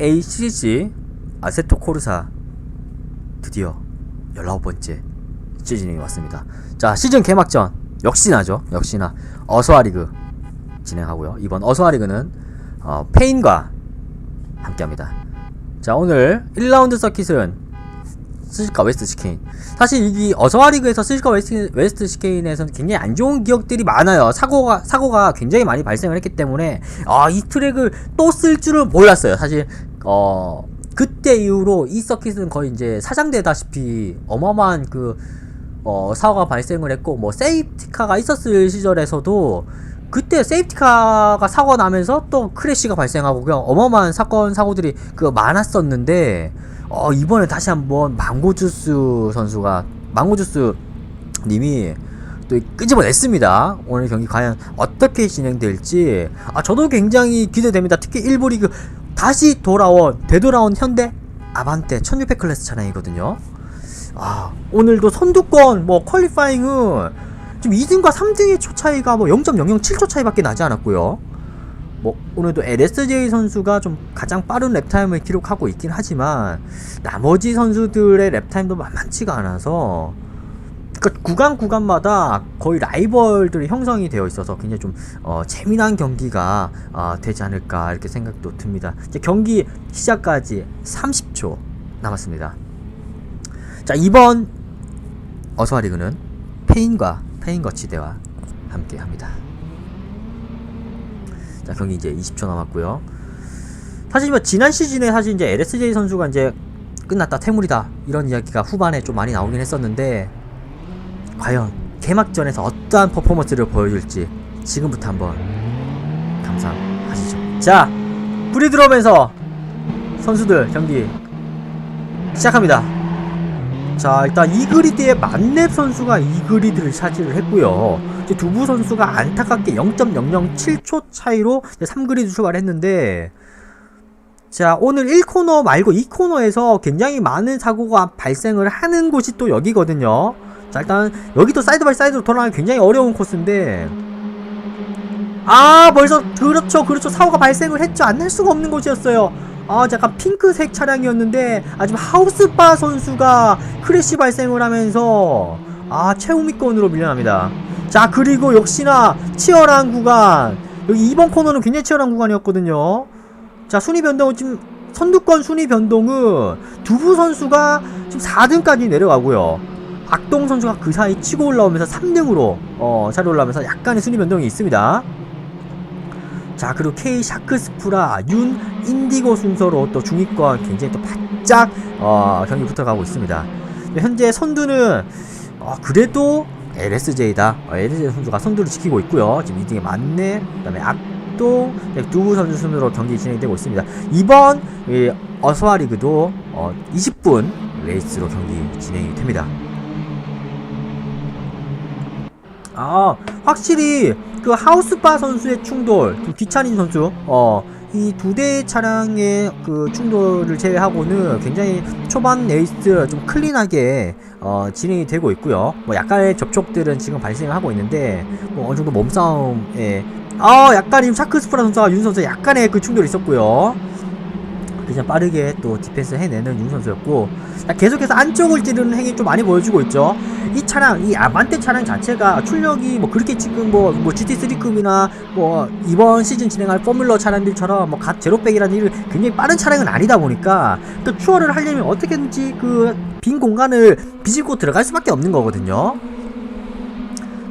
A 시리즈 아세토 코르사 드디어 19번째 시즌이 왔습니다. 자, 시즌 개막전 역시나죠. 역시나 어서와 리그 진행하고요. 이번 어서와 리그는 어, 페인과 함께합니다. 자, 오늘 1라운드 서킷은 스즈카 웨스트 시케인. 사실 이 어서와 리그에서 스즈카 웨스트, 웨스트 시케인에서는 굉장히 안 좋은 기억들이 많아요. 사고가 사고가 굉장히 많이 발생을 했기 때문에 아, 이 트랙을 또 쓸 줄은 몰랐어요. 사실 어 그때 이후로 이 서킷은 거의 이제 사장되다시피 어마어마한 그 어, 사고가 발생을 했고 뭐 세이프티카가 있었을 시절에서도 그때 세이프티카가 사고가 나면서 또 크래시가 발생하고 그냥 어마어마한 사건 사고들이 그 많았었는데 어, 이번에 다시 한번 망고주스 선수가 망고주스 님이 또 끄집어냈습니다. 오늘 경기 과연 어떻게 진행될지 아 저도 굉장히 기대됩니다. 특히 1부 리그 다시 돌아온 되돌아온 현대 아반떼 1600 클래스 차량이거든요. 아 오늘도 선두권 뭐 퀄리파잉은 지금 2등과 3등의 초 차이가 뭐 0.007초 차이밖에 나지 않았고요. 뭐 오늘도 LSJ 선수가 좀 가장 빠른 랩타임을 기록하고 있긴 하지만 나머지 선수들의 랩타임도 만만치가 않아서 그러니까 구간 구간마다 거의 라이벌들이 형성이 되어 있어서 굉장히 좀 어, 재미난 경기가 어, 되지 않을까 이렇게 생각도 듭니다. 이제 경기 시작까지 30초 남았습니다. 자 이번 어서와 리그는 페인과 페인 거치대와 함께 합니다. 자 경기 이제 20초 남았고요. 사실 뭐 지난 시즌에 사실 이제 LSJ 선수가 이제 끝났다 퇴물이다 이런 이야기가 후반에 좀 많이 나오긴 했었는데 과연 개막전에서 어떠한 퍼포먼스를 보여줄지 지금부터 한번 감상하시죠. 자 불이 들어오면서 선수들 경기 시작합니다. 자 일단 이그리드의 만렙 선수가 이그리드를 차지를 했고요. 두부 선수가 안타깝게 0.007초 차이로 3그리드 출발했는데 자 오늘 1코너 말고 2코너에서 굉장히 많은 사고가 발생을 하는 곳이 또 여기거든요. 자 일단 여기도 사이드 바이 사이드로 돌아가기 굉장히 어려운 코스인데 아 벌써 그렇죠 그렇죠. 사고가 발생을 했죠. 안 날 수가 없는 곳이었어요. 아 약간 핑크색 차량이었는데 아 지금 하우스바 선수가 크래시 발생을 하면서 아 최후미권으로 밀려납니다 자 그리고 역시나 치열한 구간 여기 2번 코너는 굉장히 치열한 구간이었거든요 자 순위 변동은 지금 선두권 순위 변동은 두부 선수가 지금 4등까지 내려가고요 악동 선수가 그 사이 치고 올라오면서 3등으로 어, 자리 올라오면서 약간의 순위 변동이 있습니다. 자 그리고 K 샤크스프라 윤 인디고 순서로 또 중위권 굉장히 또 바짝 어, 경기 붙어가고 있습니다. 현재 선두는 어, 그래도 LSJ다. 어, LSJ 선수가 선두를 지키고 있고요. 지금 2등에 만내 그다음에 악동 두부 선수 순으로 경기 진행되고 있습니다. 이번 이 어서와 리그도 어, 20분 레이스로 경기 진행이 됩니다. 아 확실히 그 하우스바 선수의 충돌 좀 귀차닌 선수 어 이 두대 차량의 그 충돌을 제외하고는 굉장히 초반 레이스 좀 클린하게 어 진행이 되고 있고요. 뭐 약간의 접촉들은 지금 발생하고 있는데 뭐 어느 정도 몸싸움에 아 약간 지금 샤크스프라 선수와 윤 선수 약간의 그 충돌이 있었고요 그냥 빠르게 또 디펜스 해내는 윤 선수였고 자, 계속해서 안쪽을 찌르는 행위 좀 많이 보여주고 있죠. 이 차량, 이 아반떼 차량 자체가 출력이 뭐 그렇게 지금 뭐, 뭐 GT3급이나 뭐 이번 시즌 진행할 포뮬러 차량들처럼 뭐 갓 제로백이라는 일 굉장히 빠른 차량은 아니다 보니까 또 추월을 하려면 어떻게든지 그 빈 공간을 비집고 들어갈 수밖에 없는 거거든요.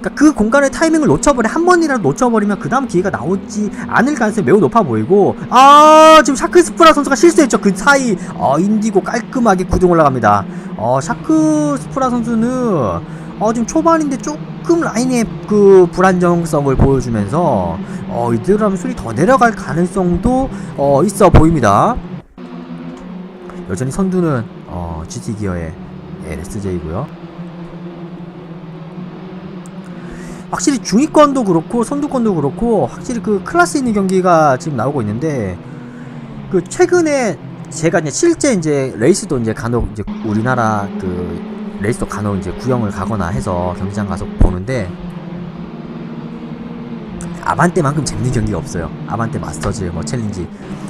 그러니까 그 공간의 타이밍을 놓쳐버려 한 번이라도 놓쳐버리면 그 다음 기회가 나오지 않을 가능성이 매우 높아 보이고 아 지금 샤크스프라 선수가 실수했죠. 그 사이 어 인디고 깔끔하게 구등 올라갑니다. 어 샤크스프라 선수는 어 지금 초반인데 조금 라인의 그 불안정성을 보여주면서 어 이대로라면 술이 더 내려갈 가능성도 어 있어 보입니다. 여전히 선두는 어 GT 기어의 LSJ고요 확실히 중위권도 그렇고 선두권도 그렇고 확실히 그 클래스 있는 경기가 지금 나오고 있는데 그 최근에 제가 이제 실제 이제 레이스도 이제 간혹 이제 우리나라 그 레이스도 간혹 이제 구경을 가거나 해서 경기장 가서 보는데 아반떼만큼 재밌는 경기가 없어요. 아반떼 마스터즈 뭐 챌린지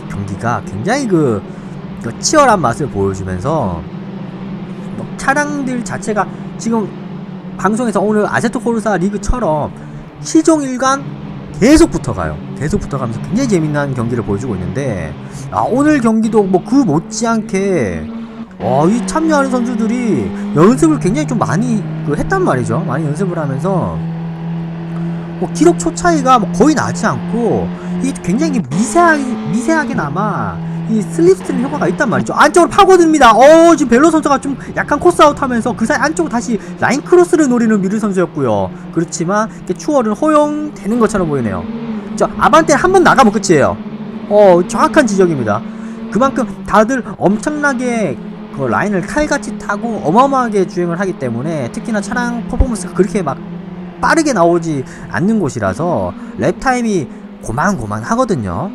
경기가 굉장히 그, 그 치열한 맛을 보여주면서 뭐 차량들 자체가 지금 방송에서 오늘 아세토 코르사 리그처럼 시종 일관 계속 붙어가요. 계속 붙어가면서 굉장히 재미난 경기를 보여주고 있는데 아 오늘 경기도 뭐 그 못지않게 어, 이 참여하는 선수들이 연습을 굉장히 좀 많이 그 했단 말이죠. 많이 연습을 하면서 뭐 기록 초 차이가 뭐 거의 나지 않고 이 굉장히 미세하게 미세하게나마 이 슬립스트림 효과가 있단 말이죠. 안쪽으로 파고듭니다. 어 지금 벨로 선수가 좀 약간 코스아웃하면서 그 사이 안쪽으로 다시 라인 크로스를 노리는 미르 선수였고요. 그렇지만 추월은 허용되는 것처럼 보이네요. 자 아반떼 한번 나가면 끝이에요. 어 정확한 지적입니다. 그만큼 다들 엄청나게 그 라인을 칼같이 타고 어마어마하게 주행을 하기 때문에 특히나 차량 퍼포먼스가 그렇게 막 빠르게 나오지 않는 곳이라서 랩 타임이 고만고만 하거든요.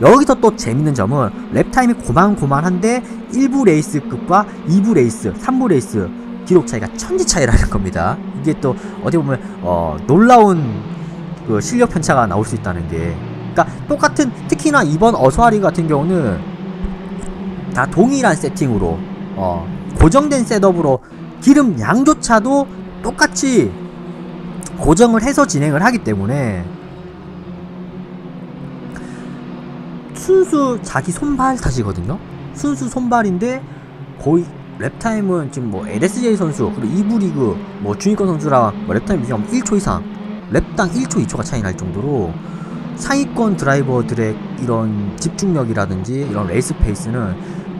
여기서 또 재밌는 점은 랩 타임이 고만고만한데 1부 레이스급과 2부 레이스, 3부 레이스 기록 차이가 천지 차이라는 겁니다. 이게 또 어디 보면 어, 놀라운 그 실력 편차가 나올 수 있다는 게 그러니까 똑같은 특히나 이번 어스와리 같은 경우는 다 동일한 세팅으로 어, 고정된 셋업으로 기름 양조차도 똑같이 고정을 해서 진행을 하기 때문에 순수 자기 손발 탓이거든요. 순수 손발인데 거의 랩타임은 지금 뭐 LSJ 선수 그리고 2부 리그 뭐 중위권 선수랑 뭐 랩타임 비교하면 1초 이상 랩당 1초 2초가 차이 날 정도로 상위권 드라이버들의 이런 집중력이라든지 이런 레이스 페이스는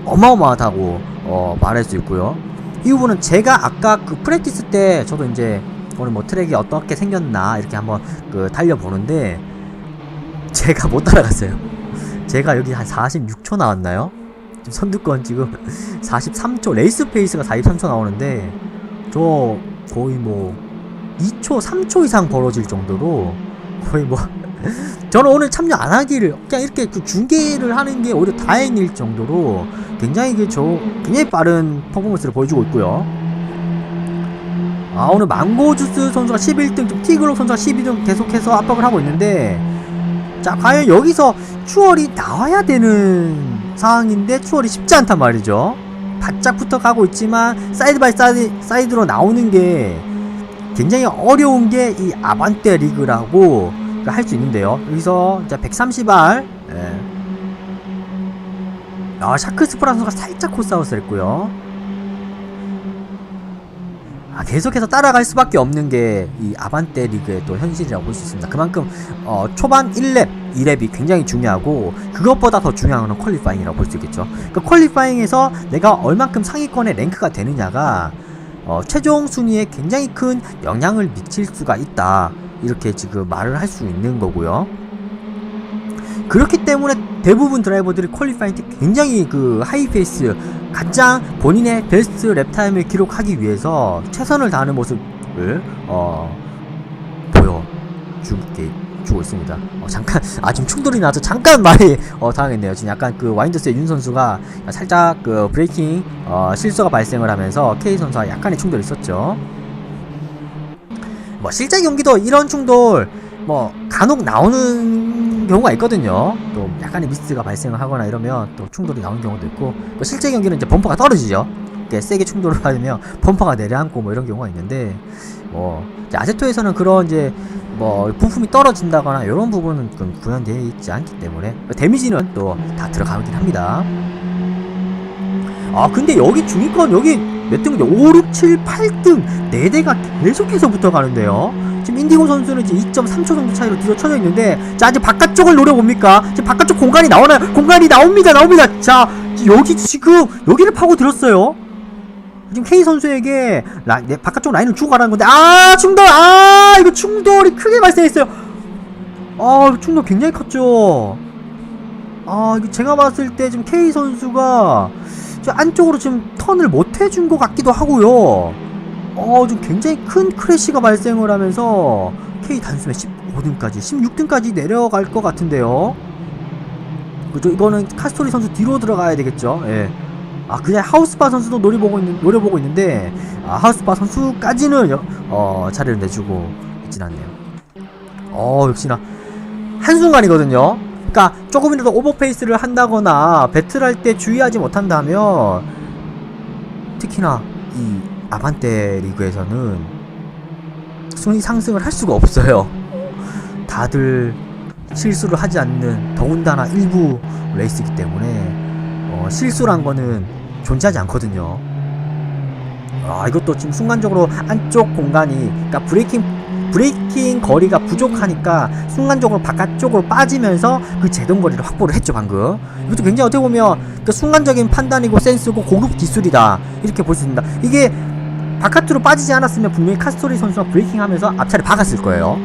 어마어마하다고 어, 말할 수 있고요. 이 부분은 제가 아까 그 프랙티스 때 저도 이제 오늘 뭐 트랙이 어떻게 생겼나 이렇게 한번 그 달려보는데 제가 못 따라갔어요. 제가 여기 한 46초 나왔나요? 지금 선두권 지금 43초 레이스 페이스가 43초 나오는데 저 거의 뭐 2초 3초 이상 벌어질 정도로 거의 뭐 저는 오늘 참여 안 하기를 그냥 이렇게 그 중계를 하는 게 오히려 다행일 정도로 굉장히 그저 굉장히 빠른 퍼포먼스를 보여주고 있고요. 아 오늘 망고주스 선수가 11등, 좀 티그록 선수가 12등 계속해서 압박을 하고 있는데 자 과연 여기서 추월이 나와야 되는 상황인데 추월이 쉽지 않단 말이죠. 바짝 붙어 가고 있지만 사이드 바이 사이드, 사이드로 나오는 게 굉장히 어려운 게 이 아반떼 리그라고 할 수 있는데요. 여기서 자 130알 예. 아 샤크 스프라 선수가 살짝 코스아웃을 했고요. 아, 계속해서 따라갈 수밖에 없는 게 이 아반떼 리그의 또 현실이라고 볼 수 있습니다. 그만큼 어, 초반 1렙, 2렙이 굉장히 중요하고 그것보다 더 중요한 건 퀄리파잉이라고 볼 수 있겠죠. 그 퀄리파잉에서 내가 얼만큼 상위권에 랭크가 되느냐가 어, 최종 순위에 굉장히 큰 영향을 미칠 수가 있다. 이렇게 지금 말을 할 수 있는 거고요. 그렇기 때문에 대부분 드라이버들이 퀄리파잉 때 굉장히 그 하이페이스 가장 본인의 베스트 랩타임을 기록하기 위해서 최선을 다하는 모습을 어 보여주게 주고 있습니다. 어, 잠깐 아 지금 충돌이 나서 잠깐 말이 어 당했네요. 지금 약간 그 와인더스의 윤 선수가 살짝 그 브레이킹 어 실수가 발생을 하면서 K 선수와 약간의 충돌이 있었죠. 뭐 실제 경기도 이런 충돌 뭐 간혹 나오는 경우가 있거든요. 또 약간의 미스가 발생을 하거나 이러면 또 충돌이 나오는 경우도 있고 또 실제 경기는 이제 범퍼가 떨어지죠. 이렇게 세게 충돌을 하면 범퍼가 내려앉고 뭐 이런 경우가 있는데 뭐 이제 아세토에서는 그런 이제 뭐 부품이 떨어진다거나 이런 부분은 좀 구현되어 있지 않기 때문에 데미지는 또 다 들어가긴 합니다. 아 근데 여기 중위권 여기 몇 등인데 5, 6, 7, 8등 4대가 계속해서 붙어가는데요. 지금 인디고 선수는 이제 2.3초 정도 차이로 뒤로 쳐져 있는데 자 이제 바깥쪽을 노려봅니까? 지금 바깥쪽 공간이 나오나요? 공간이 나옵니다 나옵니다. 자 여기 지금 여기를 파고 들었어요. 지금 K 선수에게 라, 네, 바깥쪽 라인을 주고 가라는 건데 아 충돌! 아 이거 충돌이 크게 발생했어요. 아 충돌 굉장히 컸죠. 아 이거 제가 봤을 때 지금 K 선수가 저 안쪽으로 지금 턴을 못 해준 것 같기도 하고요 어, 좀 굉장히 큰 크래시가 발생을 하면서 K 단숨에 15등까지, 16등까지 내려갈 것 같은데요. 그죠? 이거는 카스토리 선수 뒤로 들어가야 되겠죠. 예. 아, 그냥 하우스파 선수도 노려보고 있는, 노려보고 있는데, 아, 하우스파 선수까지는, 여, 어, 자리를 내주고 있진 않네요. 어 역시나 한순간이거든요. 그러니까 조금이라도 오버페이스를 한다거나 배틀할 때 주의하지 못한다면 특히나 이 아반떼 리그에서는 순위 상승을 할 수가 없어요. 다들 실수를 하지 않는 더군다나 일부 레이스이기 때문에 어, 실수란 거는 존재하지 않거든요. 아 이것도 지금 순간적으로 안쪽 공간이 그러니까 브레이킹 브레이킹 거리가 부족하니까 순간적으로 바깥쪽으로 빠지면서 그 제동 거리를 확보를 했죠 방금 이것도 굉장히 어떻게 보면 그 순간적인 판단이고 센스고 고급 기술이다 이렇게 볼 수 있습니다 이게 바깥으로 빠지지 않았으면 분명히 카스토리 선수가 브레이킹하면서 앞차를 박았을 거예요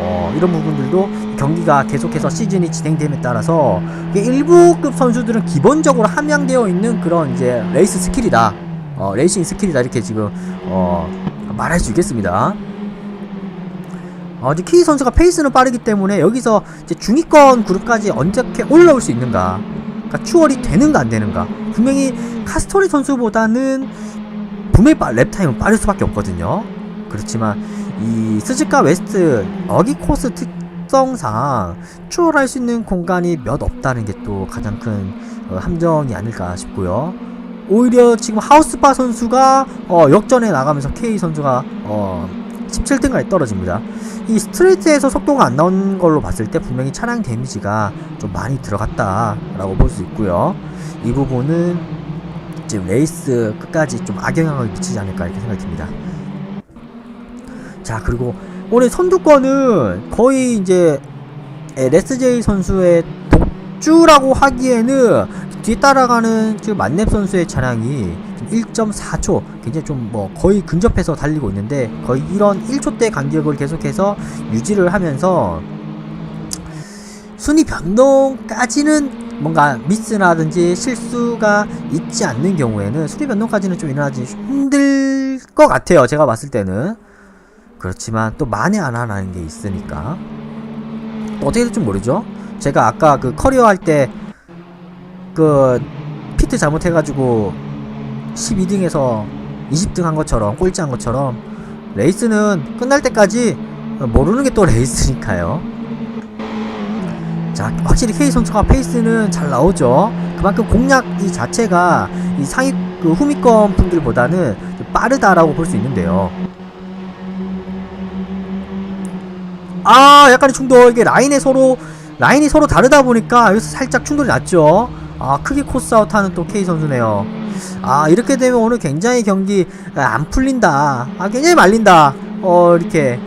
어, 이런 부분들도 경기가 계속해서 시즌이 진행됨에 따라서 1부급 선수들은 기본적으로 함양되어 있는 그런 이제 레이스 스킬이다 어, 레이싱 스킬이다 이렇게 지금 어, 말할 수 있겠습니다. 어, 이제 키 선수가 페이스는 빠르기 때문에 여기서 이제 중위권 그룹까지 언제게 올라올 수 있는가, 그러니까 추월이 되는가 안 되는가. 분명히 카스토리 선수보다는 분명히 빠, 랩 타임은 빠를 수밖에 없거든요. 그렇지만 이 스즈카 웨스트 어기 코스 특성상 추월할 수 있는 공간이 몇 없다는 게 또 가장 큰 어, 함정이 아닐까 싶고요. 오히려 지금 하우스파 선수가 어, 역전에 나가면서 K 선수가 어, 17등까지 떨어집니다. 이 스트레이트에서 속도가 안 나온 걸로 봤을 때 분명히 차량 데미지가 좀 많이 들어갔다라고 볼 수 있고요. 이 부분은 지금 레이스 끝까지 좀 악영향을 미치지 않을까 이렇게 생각이 듭니다. 자 그리고 오늘 선두권은 거의 이제 레스제이 선수의 독주라고 하기에는 뒤에 따라가는 지금 만렙 선수의 차량이 1.4초 굉장히 좀 뭐 거의 근접해서 달리고 있는데 거의 이런 1초대 간격을 계속해서 유지를 하면서 순위 변동까지는 뭔가 미스라든지 실수가 있지 않는 경우에는 순위 변동까지는 좀 일어나기 힘들 것 같아요 제가 봤을 때는. 그렇지만 또 만에 안 하나는 게 있으니까. 또 어떻게 될지 모르죠? 제가 아까 그 커리어 할 때 그 피트 잘못해가지고 12등에서 20등 한 것처럼 꼴찌 한 것처럼 레이스는 끝날 때까지 모르는 게 또 레이스니까요. 자, 확실히 K 선수가 페이스는 잘 나오죠. 그만큼 공략 이 자체가 이 상위 그 후미권 분들보다는 좀 빠르다라고 볼 수 있는데요. 아, 약간의 충돌. 이게 라인에 서로 라인이 서로 다르다 보니까 여기서 살짝 충돌이 났죠. 아, 크게 코스아웃 하는 또 K 선수네요. 아, 이렇게 되면 오늘 굉장히 경기 아, 안 풀린다. 아, 굉장히 말린다. 어, 이렇게.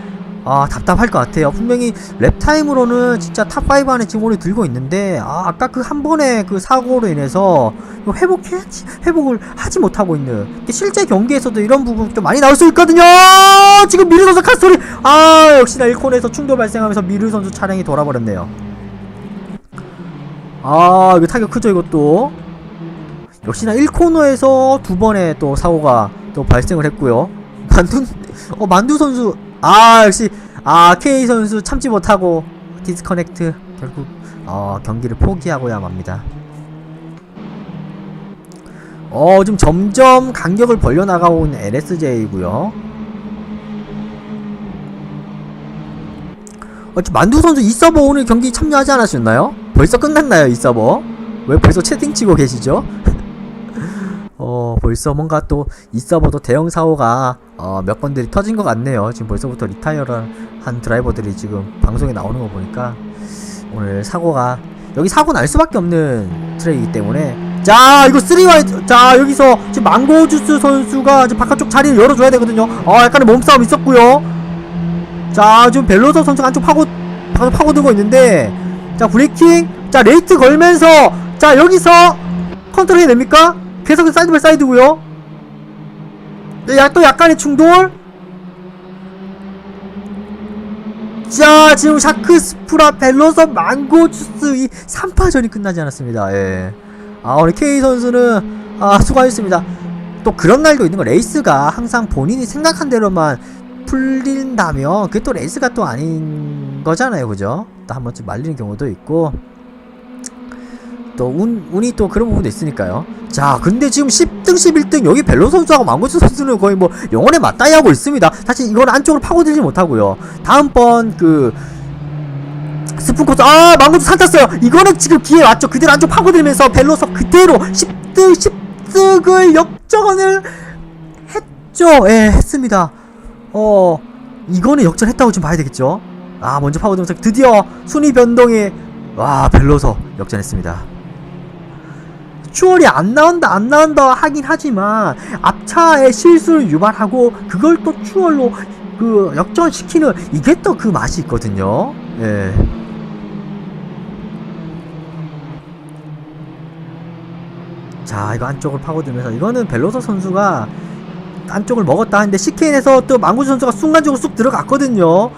아, 답답할 것 같아요. 분명히 랩타임으로는 진짜 탑5 안에 오늘 들고 있는데, 아, 아까 그 한 번의 그 사고로 인해서 회복해, 회복을 하지 못하고 있는. 실제 경기에서도 이런 부분 좀 많이 나올 수 있거든요! 지금 미르 선수 카스토리! 아, 역시나 1콘에서 충돌 발생하면서 미르 선수 차량이 돌아버렸네요. 아 이거 타격 크죠 이것도 역시나 1코너에서 두 번의 또 사고가 또 발생을 했고요 만두 어 만두 선수 아 역시 아 K 선수 참지 못하고 디스커넥트 결국 어 경기를 포기하고야 맙니다 어 지금 점점 간격을 벌려나가고 있는 LSJ고요 어, 만두 선수 이 서버 오늘 경기 참여하지 않으셨나요? 벌써 끝났나요 이 서버? 왜 벌써 채팅 치고 계시죠? 어 벌써 뭔가 또 이 서버도 대형 사고가 어, 몇 건들이 터진 것 같네요. 지금 벌써부터 리타이어를 한 드라이버들이 지금 방송에 나오는 거 보니까 오늘 사고가 여기 사고 날 수밖에 없는 트랙이기 때문에. 자 이거 3와이 자 여기서 지금 망고주스 선수가 지금 바깥쪽 자리를 열어줘야 되거든요. 아 약간의 몸싸움 있었고요. 자 지금 벨로서 선수가 한쪽 파고 파고 파고 들고 있는데. 자 브레이킹. 자 레이트 걸면서. 자 여기서 컨트롤 해냅니까? 계속 사이드 바이 사이드고요 또 약간의 충돌? 자 지금 샤크스프라 벨로서 망고주스 이 3파전이 끝나지 않았습니다. 예. 아 우리 K 선수는 아 수고하셨습니다. 또 그런 날도 있는 거 레이스가 항상 본인이 생각한 대로만 풀린다면 그게 또 레이스가 또 아닌 거잖아요. 그죠? 또 한 번쯤 말리는 경우도 있고 또 운, 운이 또 그런 부분도 있으니까요. 자 근데 지금 10등 11등 여기 벨로 선수하고 망고스 선수는 거의 뭐 영혼에 맞다이 하고 있습니다. 사실 이건 안쪽으로 파고들지 못하고요. 다음번 그 스푼 코스 아 망고도 산탔어요. 이거는 지금 기회 왔죠. 그대로 안쪽 파고들면서 벨로서 그대로 10등 10득을 역전을 했죠. 예 했습니다. 어 이거는 역전했다고 좀 봐야 되겠죠? 아 먼저 파고들면서 드디어 순위 변동에 와 벨로서 역전했습니다 추월이 안 나온다 안 나온다 하긴 하지만 앞차의 실수를 유발하고 그걸 또 추월로 그 역전시키는 이게 또 그 맛이 있거든요. 예. 자 이거 안쪽을 파고들면서 이거는 벨로서 선수가 안쪽을 먹었다 하는데 CK에서 또 망고주 선수가 순간적으로 쑥 들어갔거든요.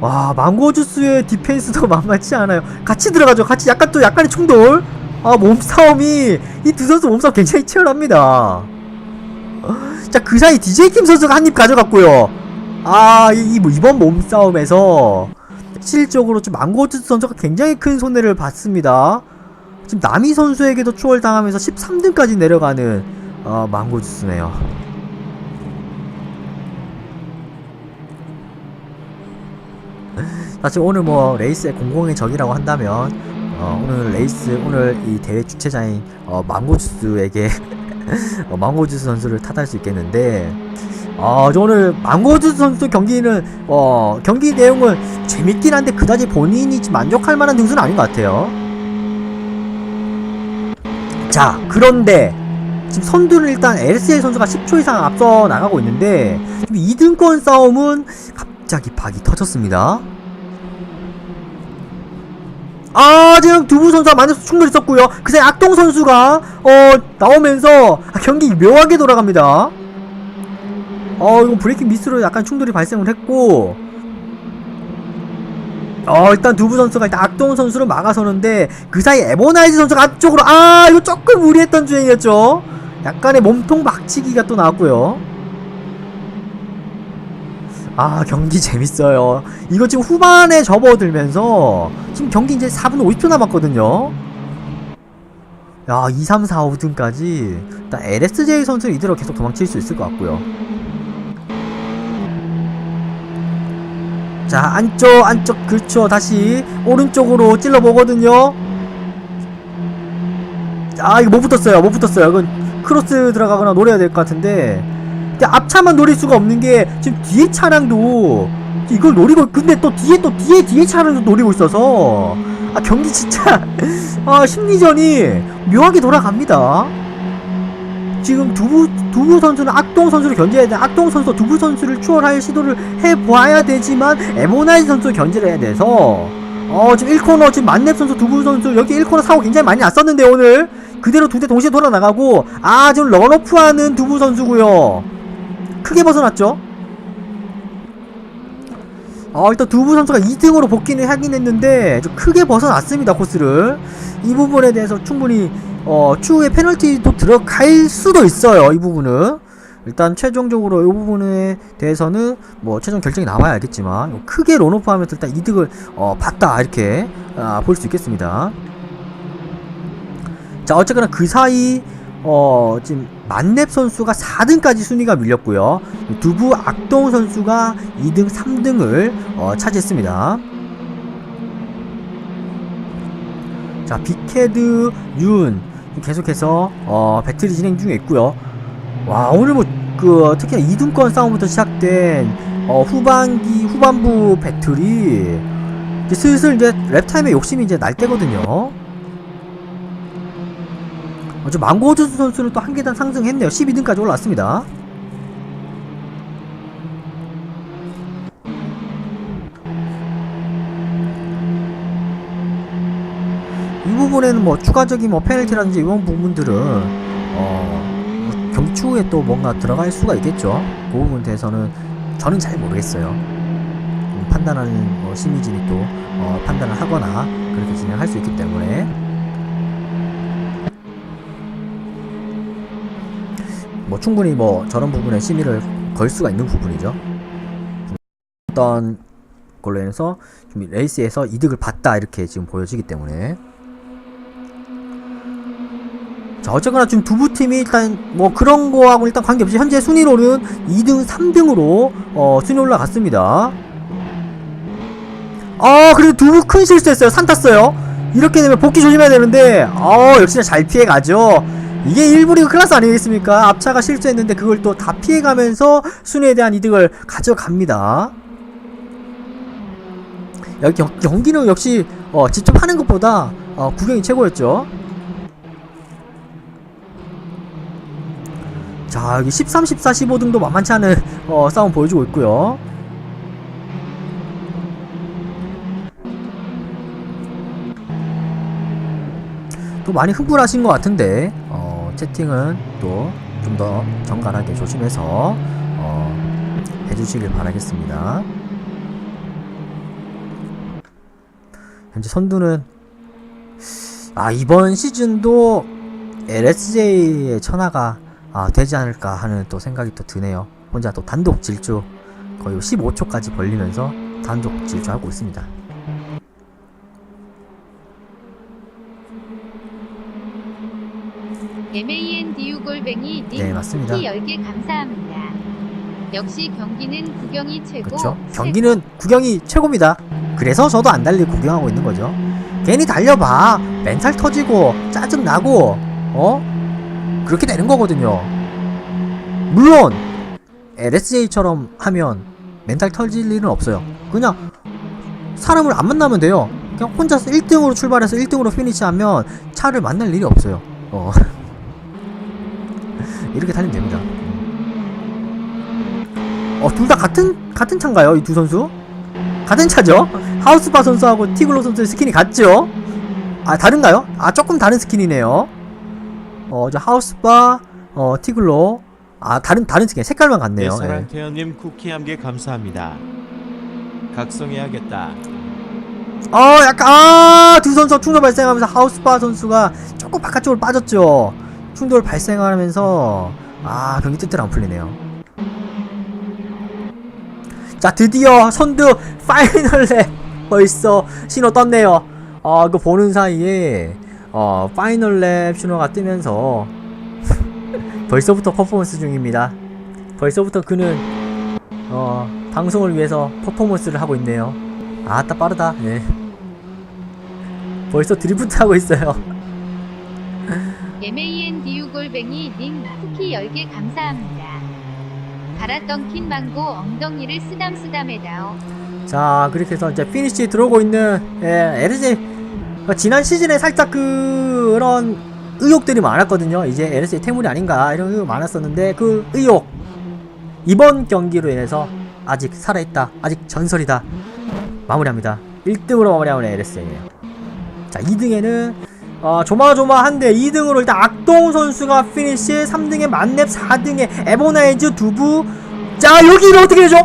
와 망고주스의 디펜스도 만만치 않아요. 같이 들어가죠. 같이 약간 또 약간의 충돌 아 몸싸움이 이 두 선수 몸싸움 굉장히 치열합니다. 자 그 사이 DJ팀 선수가 한 입 가져갔고요. 아 이, 이뭐 이번 몸싸움에서 실질적으로 좀 망고주스 선수가 굉장히 큰 손해를 봤습니다. 지금 나미 선수에게도 추월당하면서 13등까지 내려가는 어, 망고주스네요. 사실 오늘 뭐 레이스의 공공의 적이라고 한다면 어, 오늘 레이스 오늘 이 대회 주최자인 어, 망고주스에게 어, 망고주스 선수를 탓할 수 있겠는데 어, 저 오늘 망고주스 선수 경기는 어, 경기 내용은 재밌긴 한데 그다지 본인이 좀 만족할 만한 등수는 아닌 것 같아요. 자 그런데 지금 선두는 일단 LCL 선수가 10초 이상 앞서 나가고 있는데 지금 2등권 싸움은 갑자기 박이 터졌습니다. 아 지금 두부 선수와 만나서 충돌 있었고요. 그 사이 악동 선수가 어 나오면서 아, 경기 묘하게 돌아갑니다. 어 이거 브레이킹 미스로 약간 충돌이 발생을 했고 어 일단 두부 선수가 일단 악동 선수를 막아서는데 그 사이 에버나이즈 선수가 앞쪽으로 아 이거 조금 무리했던 주행이었죠. 약간의 몸통 박치기가 또 나왔고요. 아 경기 재밌어요. 이거 지금 후반에 접어들면서 지금 경기 이제 4분 50초 남았거든요. 야 2, 3, 4, 5등까지 일단 LSJ 선수는 이대로 계속 도망칠 수 있을 것 같고요. 자 안쪽 안쪽 그렇죠. 다시 오른쪽으로 찔러보거든요. 아 이거 못 붙었어요. 못 붙었어요. 이건 크로스 들어가거나 노려야 될 것 같은데 앞차만 노릴 수가 없는 게 지금 뒤에 차량도 이걸 노리고 근데 또 뒤에 또 뒤에 뒤에 차량도 노리고 있어서 아 경기 진짜 아 심리전이 묘하게 돌아갑니다. 지금 두부 두부 선수는 악동 선수를 견제해야 돼. 악동 선수 두부 선수를 추월할 시도를 해 보아야 되지만 에모나이 선수 견제를 해야 돼서 어 지금 1코너 지금 만렙 선수 두부 선수 여기 1코너 사고 굉장히 많이 났었는데 오늘 그대로 두 대 동시에 돌아 나가고 아 지금 런오프하는 두부 선수고요. 크게 벗어났죠. 어, 일단 두부 선수가 2등으로 복귀는 하긴 했는데 좀 크게 벗어났습니다 코스를. 이 부분에 대해서 충분히 어, 추후에 페널티도 들어갈 수도 있어요 이 부분은. 일단 최종적으로 이 부분에 대해서는 뭐 최종 결정이 나와야 알겠지만 크게 런오프 하면서 일단 이득을 어, 봤다 이렇게 아, 볼 수 있겠습니다. 자 어쨌거나 그 사이 어 지금 만렙 선수가 4등까지 순위가 밀렸고요. 두부 악동 선수가 2등, 3등을 어, 차지했습니다. 자 빅헤드 윤 계속해서 어, 배틀이 진행 중에 있고요. 와 오늘 뭐 그 특히 2등권 싸움부터 시작된 어, 후반기 후반부 배틀이 슬슬 이제 랩타임의 욕심이 이제 날 때거든요. 어, 저 망고주스 선수는 또 한 계단 상승했네요. 12등까지 올라왔습니다. 이 부분에는 뭐 추가적인 뭐 페널티라든지 이런 부분들은 어, 뭐 경기 추후에 또 뭔가 들어갈 수가 있겠죠. 그 부분에 대해서는 저는 잘 모르겠어요. 음, 판단하는 뭐 심의진이 또 어, 판단을 하거나 그렇게 진행할 수 있기 때문에 뭐 충분히 뭐 저런 부분에 심의를 걸 수가 있는 부분이죠. 어떤 걸로 인해서 좀 레이스에서 이득을 봤다 이렇게 지금 보여지기 때문에 자 어쨌거나 지금 두부 팀이 일단 뭐 그런 거하고 일단 관계없이 현재 순위로는 2등, 3등으로 어, 순위 올라갔습니다. 아 그래도 두부 큰 실수했어요 산 탔어요 이렇게 되면 복귀 조심해야 되는데 어 역시나 잘 피해가죠 이게 일부 리그 클래스 아니겠습니까? 앞차가 실수했는데 그걸 또 다 피해가면서 순위에 대한 이득을 가져갑니다. 여기 경, 경기는 역시 어, 직접 하는 것보다 어, 구경이 최고였죠. 자 여기 13, 14, 15등도 만만치 않은 어, 싸움 보여주고 있고요. 또 많이 흥분하신 것 같은데 어, 채팅은 또 좀 더 정갈하게 조심해서 어, 해주시길 바라겠습니다. 현재 선두는 아 이번 시즌도 LSJ의 천하가 아, 되지 않을까 하는 또 생각이 또 드네요. 혼자 또 단독 질주 거의 15초까지 벌리면서 단독 질주하고 있습니다. MANDU 골뱅이 님 네, 맞습니다. 쿠키 10개 감사합니다. 역시 경기는 구경이 최고. 그렇죠. 경기는 구경이 최고입니다. 그래서 저도 안 달리고 구경하고 있는 거죠. 괜히 달려봐. 멘탈 터지고 짜증 나고 어 그렇게 되는 거거든요. 물론 LSJ처럼 하면 멘탈 터질 일은 없어요. 그냥 사람을 안 만나면 돼요. 그냥 혼자서 1등으로 출발해서 1등으로 피니시하면 차를 만날 일이 없어요. 어. 이렇게 달리면 됩니다. 어, 둘 다 같은, 같은 차인가요? 이 두 선수? 같은 차죠? 하우스바 선수하고 티글로 선수의 스킨이 같죠? 아, 다른가요? 아, 조금 다른 스킨이네요. 어, 저 하우스바, 어, 티글로. 아, 다른, 다른 스킨. 색깔만 같네요. 네, 사랑 예. 태연님 쿠키 한 개 감사합니다. 각성해야겠다. 어, 약간, 아, 두 선수 충돌 발생하면서 하우스바 선수가 조금 바깥쪽으로 빠졌죠? 충돌 발생하면서, 아, 경기 뜻대로 안 풀리네요. 자, 드디어 선두 파이널 랩 벌써 신호 떴네요. 어, 그 보는 사이에, 어, 파이널 랩 신호가 뜨면서 벌써부터 퍼포먼스 중입니다. 벌써부터 그는, 어, 방송을 위해서 퍼포먼스를 하고 있네요. 아따 빠르다. 예. 벌써 드리프트 하고 있어요. MANDU 골뱅이 님 쿠키 10개 감사합니다. 갈았던 킨 망고 엉덩이를 쓰담쓰담해다오. 자, 그렇게 해서 이제 피니쉬에 들어오고 있는 예, LG 어, 지난 시즌에 살짝 그런 의혹들이 많았거든요. 이제 LG 태물이 아닌가 이런 의혹 많았었는데 그 의혹 이번 경기로 인해서 아직 살아있다. 아직 전설이다. 마무리합니다. 1등으로 마무리하는 LS예요. 자, 2등에는 어, 조마조마한데 2등으로 일단 악동 선수가 피니시 3등에 만렙 4등에 에보나이즈 두부. 자 여기를 어떻게 되죠?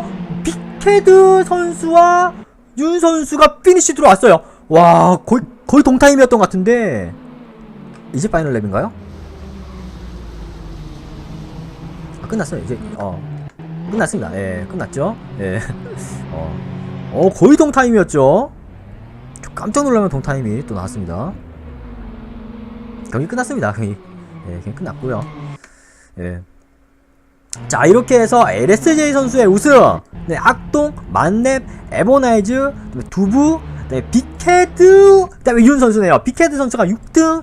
빅헤드 선수와 윤 선수가 피니시 들어왔어요. 와 거의 거의 동타임이었던 것 같은데. 이제 파이널 랩인가요? 아, 끝났어요 이제. 어 끝났습니다. 예 끝났죠? 예. 어, 어 거의 동타임이었죠? 저 깜짝 놀라면 동타임이 또 나왔습니다 경기 끝났습니다. 경기. 예, 경기 끝났고요. 예. 자, 이렇게 해서 LSJ 선수의 우승. 네, 악동, 만렙, 에보나이즈, 두부, 네, 빅헤드, 그다음에 윤 선수네요. 빅헤드 선수가 6등,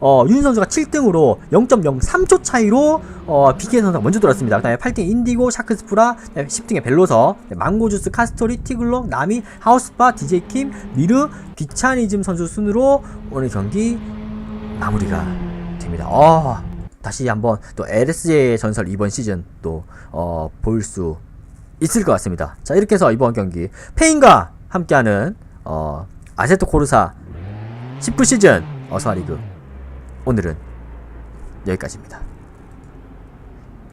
어, 윤 선수가 7등으로 0.03초 차이로 어, 빅헤드 선수가 먼저 들었습니다. 그 다음에 8등 인디고, 샤크스프라, 그다음에 10등에 벨로서, 네, 망고주스, 카스토리, 티글로, 나미, 하우스바, 디제이킴, 미르, 귀차니즘 선수 순으로 오늘 경기 마무리가 됩니다. 어, 다시 한번 또 LSJ 전설 이번 시즌 또 어, 있을 것 같습니다. 자 이렇게 해서 이번 경기 페인과 함께하는 어, 아세토 코르사 10부 시즌 어서와 리그 오늘은 여기까지입니다.